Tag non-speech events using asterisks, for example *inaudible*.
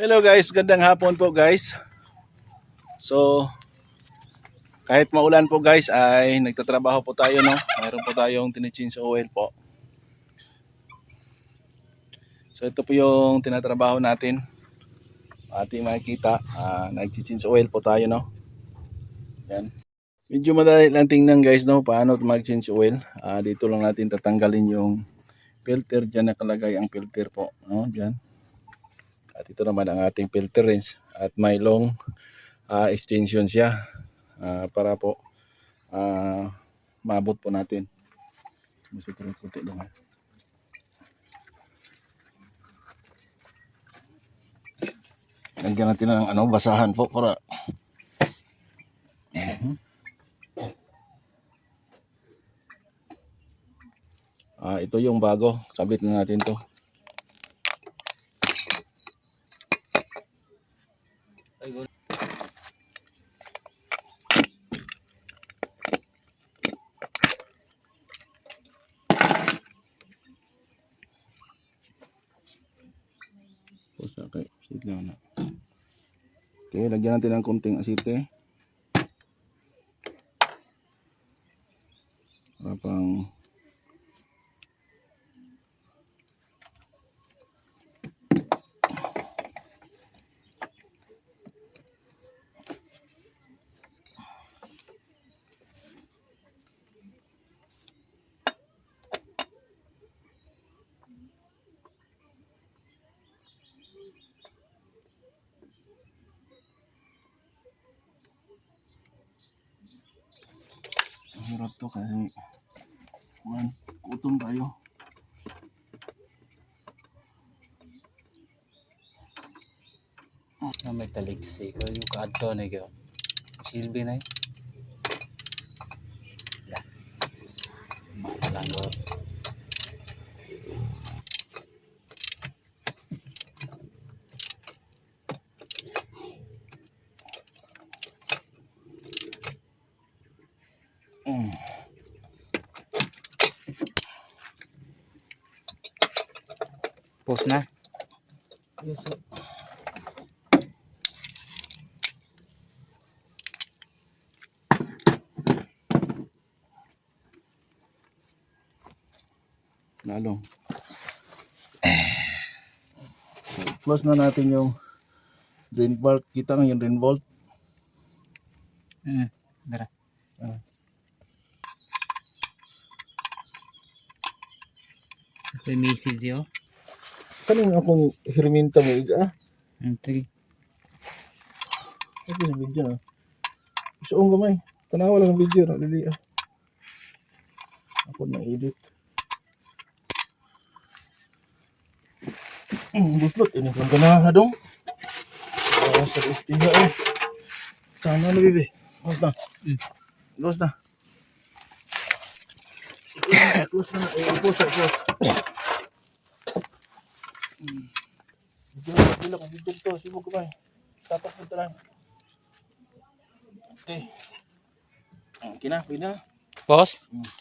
Hello guys, gandang hapon po guys. So, kahit maulan po guys ay nagtatrabaho po tayo no. Mayroon po tayong tinichange oil po. So ito po yung tinatrabaho natin. Ating makikita, uh, nag-change oil po tayo no. Yan. Medyo madali lang tingnan guys no paano mag-change oil. Ah, dito lang natin tatanggalin yung filter diyan nakalagay ang filter po no diyan. At ito naman ang ating filter rinse at may long ah, extension siya ah, para po ah, maabot po natin. Gusto ko rin kunti lang. Lagyan natin ng ano, basahan po para. Ah, ito yung bago. Kabit na natin to. Pusa kay sige na. Okay, lagyan natin ng konting asite. Para pang hirap to kasi kuhan, gutom tayo. na may taliksi ko. Yung kadto na yun. Silbi na Post na Yes, sir. Lalong. So, close na natin yung drain bolt. Kita nga yung drain bolt. hmm. Dara. May message yun. Kaning akong hirminta mo iga. Hmm, sige. Ito sa video na. Gusto kong gamay. Tanawa lang ang video na. Lili ah. Ako na edit. Hmm, buslot. Ini kong ganaha dong. Ah, sa istiga eh. Sana na bibi. Close na. Hmm. Close na. *coughs* Close na. Eh, close na. Kong video to. Sibog gamay. Tatak mo lang. Okay. Okay na, pwede na. Boss? Hmm.